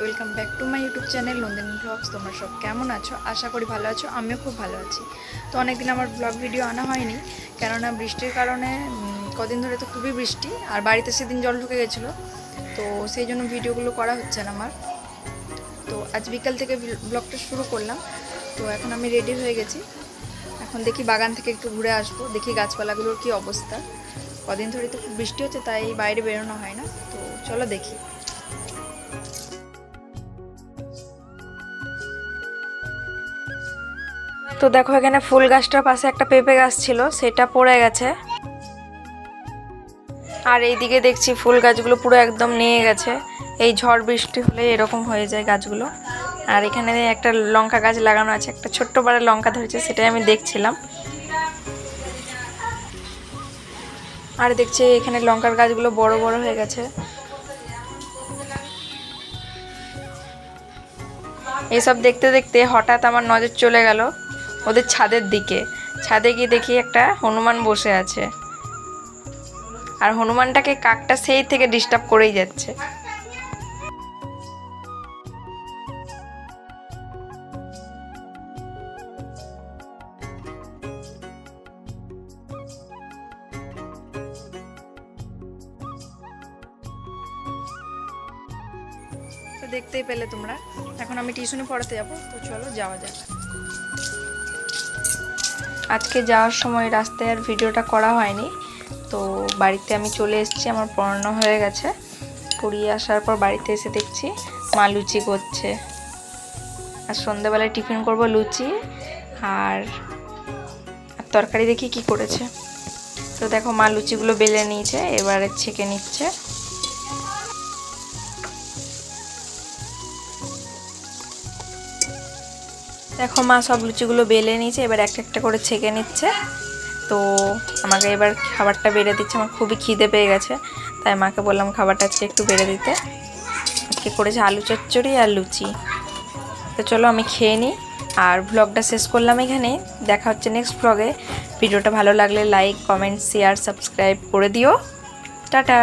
Welcome back to my YouTube channel Nandini vlogs. তোমরা সব কেমন আছো? আশা করি ভালো আছো, আমিও খুব ভালো আছি। তো অনেকদিন আমার ব্লগ ভিডিও আনা হয়নি, কেননা বৃষ্টির কারণে কদিন ধরে তো খুবই বৃষ্টি, আর বাড়িতে সেদিন জল ঢুকে গেছিল। তো সেই জন্য ভিডিওগুলো করা হচ্ছে না আমার। তো আজ বিকাল থেকে ব্লগটা শুরু করলাম। তো এখন আমি রেডি হয়ে গেছি। এখন দেখি বাগান থেকে একটু ঘুরে আসব, দেখি গাছপালাগুলোর কি অবস্থা। কদিন ধরে তো খুব বৃষ্টি হচ্ছে, তাই বাইরে বেরোনো হয় না। তো চলো দেখি। তো দেখো এখানে ফুল গাছটার পাশে একটা পেঁপে গাছ ছিল, সেটা পড়ে গেছে। আর এইদিকে দেখছি ফুল গাছগুলো পুরো একদম নিয়ে গেছে। এই ঝড় বৃষ্টি হলে এরকম হয়ে যায় গাছগুলো। আর এখানে একটা লঙ্কা গাছ লাগানো আছে, একটা ছোট্ট বড় লঙ্কা ধরেছে, সেটাই আমি দেখছিলাম। আর দেখছি এখানে লঙ্কার গাছগুলো বড় বড় হয়ে গেছে। এসব দেখতে দেখতে হঠাৎ আমার নজর চলে গেল। ওদের ছাদের দিকে। ছাদে গিয়ে দেখি একটা হনুমান বসে আছে। আর হনুমানটাকে কাকটা সেই থেকে ডিস্টার্ব করেই যাচ্ছে। দেখতেই পেলে তোমরা। এখন আমি টিউশনে পড়াতে যাব, তো চলো যাওয়া যাক। আজকে যাওয়ার সময় রাস্তায় আর ভিডিওটা করা হয়নি। তো বাড়িতে আমি চলে এসেছি, আমার পড়ানো হয়ে গেছে। পড়িয়ে আসার পর বাড়িতে এসে দেখছি মা লুচি করছে। আর সন্ধ্যাবেলায় টিফিন করব লুচি আর তরকারি দেখি কি করেছে। তো দেখো মা লুচিগুলো বেলে নিয়েছে, এবারে ছেঁকে নিচ্ছে। দেখো মা সব লুচিগুলো বেলে নিয়েছে, এবার একটা একটা করে ছেঁকে নিচ্ছে। তো আমাকে এবার খাবারটা বেড়ে দিচ্ছে, আমার খুবই খিদে পেয়ে গেছে। তাই মাকে বললাম খাবারটা আজকে একটু বেড়ে দিতে। আজকে করেছে আলু চচ্চড়ি আর লুচি। তো চলো আমি খেয়ে নিই, আর ব্লগটা শেষ করলাম এখানে। দেখা হচ্ছে নেক্সট ভ্লগে ভিডিওটা ভালো লাগলে লাইক কমেন্ট শেয়ার সাবস্ক্রাইব করে দিও। টাটা!